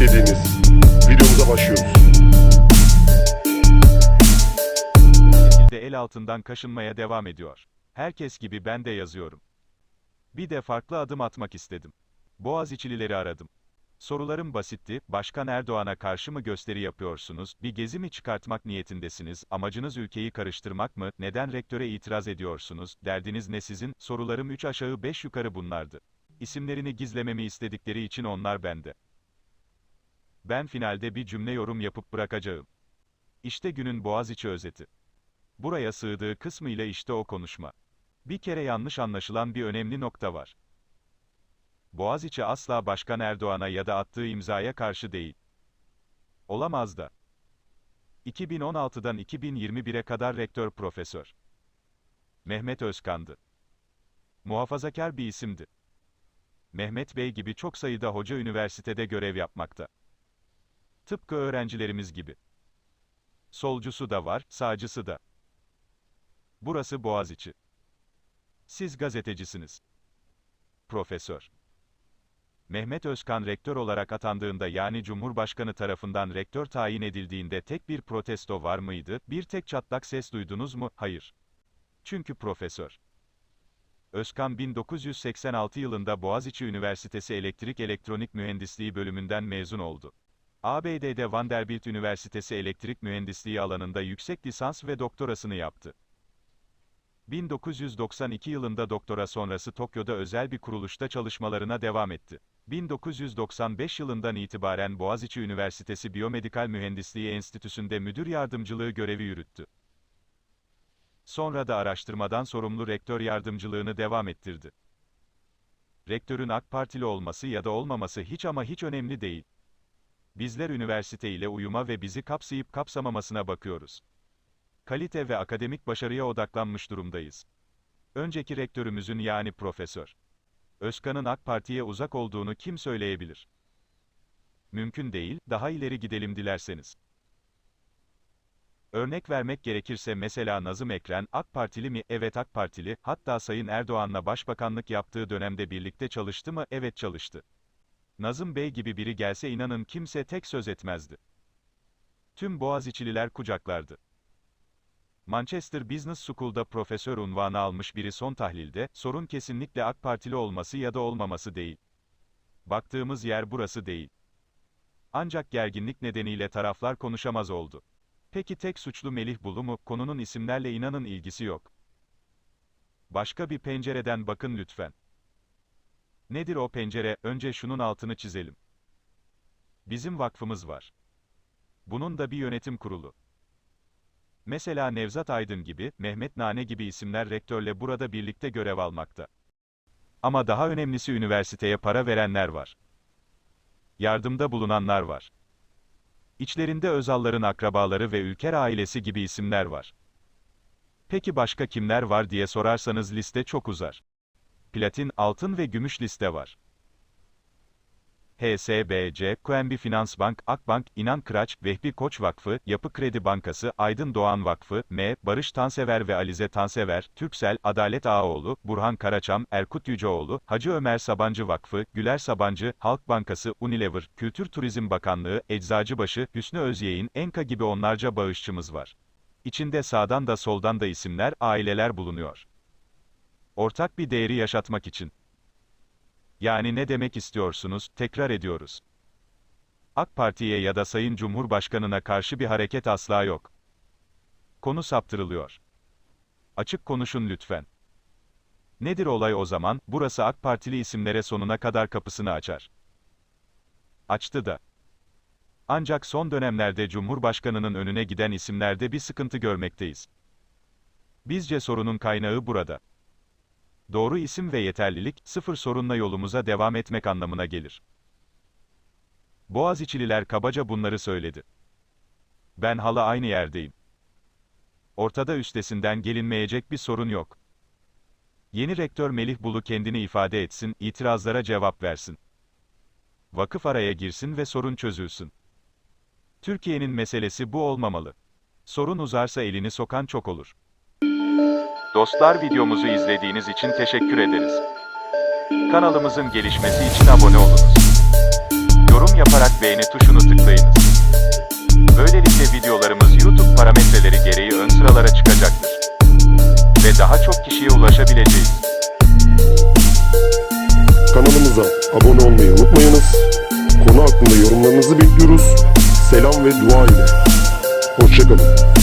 istediğiniz videomuza başlıyoruz. şekilde el altından kaşınmaya devam ediyor. Herkes gibi ben de yazıyorum. Bir de farklı adım atmak istedim. Boğaziçi'lileri aradım. Sorularım basitti, Başkan Erdoğan'a karşı mı gösteri yapıyorsunuz, bir gezi mi çıkartmak niyetindesiniz, amacınız ülkeyi karıştırmak mı, neden rektöre itiraz ediyorsunuz, derdiniz ne sizin, sorularım 3 aşağı 5 yukarı bunlardı. İsimlerini gizlememi istedikleri için onlar bende. Ben finalde bir cümle yorum yapıp bırakacağım. İşte günün Boğaziçi özeti. Buraya sığdığı kısmıyla işte o konuşma. Bir kere yanlış anlaşılan bir önemli nokta var. Boğaziçi asla Başkan Erdoğan'a ya da attığı imzaya karşı değil. Olamaz da. 2016'dan 2021'e kadar rektör profesör. Mehmet Özkan'dı. Muhafazakar bir isimdi. Mehmet Bey gibi çok sayıda hoca üniversitede görev yapmakta. Tıpkı öğrencilerimiz gibi. Solcusu da var, sağcısı da. Burası Boğaziçi. Siz gazetecisiniz. Profesör. Mehmet Özkan rektör olarak atandığında yani Cumhurbaşkanı tarafından rektör tayin edildiğinde tek bir protesto var mıydı? Bir tek çatlak ses duydunuz mu? Hayır. Çünkü profesör. Özkan 1986 yılında Boğaziçi Üniversitesi Elektrik Elektronik Mühendisliği bölümünden mezun oldu. ABD'de Vanderbilt Üniversitesi Elektrik Mühendisliği alanında yüksek lisans ve doktorasını yaptı. 1992 yılında doktora sonrası Tokyo'da özel bir kuruluşta çalışmalarına devam etti. 1995 yılından itibaren Boğaziçi Üniversitesi Biyomedikal Mühendisliği Enstitüsü'nde müdür yardımcılığı görevi yürüttü. Sonra da araştırmadan sorumlu rektör yardımcılığını devam ettirdi. Rektörün AK Partili olması ya da olmaması hiç ama hiç önemli değil. Bizler üniversite ile uyuma ve bizi kapsayıp kapsamamasına bakıyoruz kalite ve akademik başarıya odaklanmış durumdayız. Önceki rektörümüzün yani Profesör Özkan'ın AK Parti'ye uzak olduğunu kim söyleyebilir? Mümkün değil, daha ileri gidelim dilerseniz. Örnek vermek gerekirse mesela Nazım Ekren, AK Partili mi? Evet AK Partili, hatta Sayın Erdoğan'la başbakanlık yaptığı dönemde birlikte çalıştı mı? Evet çalıştı. Nazım Bey gibi biri gelse inanın kimse tek söz etmezdi. Tüm Boğaziçi'liler kucaklardı. Manchester Business School'da profesör unvanı almış biri son tahlilde, sorun kesinlikle AK Partili olması ya da olmaması değil. Baktığımız yer burası değil. Ancak gerginlik nedeniyle taraflar konuşamaz oldu. Peki tek suçlu Melih Bulu mu? Konunun isimlerle inanın ilgisi yok. Başka bir pencereden bakın lütfen. Nedir o pencere? Önce şunun altını çizelim. Bizim vakfımız var. Bunun da bir yönetim kurulu. Mesela Nevzat Aydın gibi, Mehmet Nane gibi isimler rektörle burada birlikte görev almakta. Ama daha önemlisi üniversiteye para verenler var. Yardımda bulunanlar var. İçlerinde Özalların akrabaları ve Ülker ailesi gibi isimler var. Peki başka kimler var diye sorarsanız liste çok uzar. Platin, altın ve gümüş liste var. HSBC, QNB Finansbank, Akbank, İnan Kıraç, Vehbi Koç Vakfı, Yapı Kredi Bankası, Aydın Doğan Vakfı, M, Barış Tansever ve Alize Tansever, Türksel, Adalet Ağaoğlu, Burhan Karaçam, Erkut Yüceoğlu, Hacı Ömer Sabancı Vakfı, Güler Sabancı, Halk Bankası, Unilever, Kültür Turizm Bakanlığı, Eczacıbaşı, Hüsnü Özyeğin, Enka gibi onlarca bağışçımız var. İçinde sağdan da soldan da isimler, aileler bulunuyor. Ortak bir değeri yaşatmak için. Yani ne demek istiyorsunuz, tekrar ediyoruz. AK Parti'ye ya da Sayın Cumhurbaşkanına karşı bir hareket asla yok. Konu saptırılıyor. Açık konuşun lütfen. Nedir olay o zaman? Burası AK Partili isimlere sonuna kadar kapısını açar. Açtı da. Ancak son dönemlerde Cumhurbaşkanının önüne giden isimlerde bir sıkıntı görmekteyiz. Bizce sorunun kaynağı burada. Doğru isim ve yeterlilik, sıfır sorunla yolumuza devam etmek anlamına gelir. Boğaziçi'liler kabaca bunları söyledi. Ben hala aynı yerdeyim. Ortada üstesinden gelinmeyecek bir sorun yok. Yeni rektör Melih Bulu kendini ifade etsin, itirazlara cevap versin. Vakıf araya girsin ve sorun çözülsün. Türkiye'nin meselesi bu olmamalı. Sorun uzarsa elini sokan çok olur. Dostlar videomuzu izlediğiniz için teşekkür ederiz. Kanalımızın gelişmesi için abone olunuz. Yorum yaparak beğeni tuşunu tıklayınız. Böylelikle videolarımız YouTube parametreleri gereği ön sıralara çıkacaktır. Ve daha çok kişiye ulaşabileceğiz. Kanalımıza abone olmayı unutmayınız. Konu hakkında yorumlarınızı bekliyoruz. Selam ve dua ile. Hoşçakalın.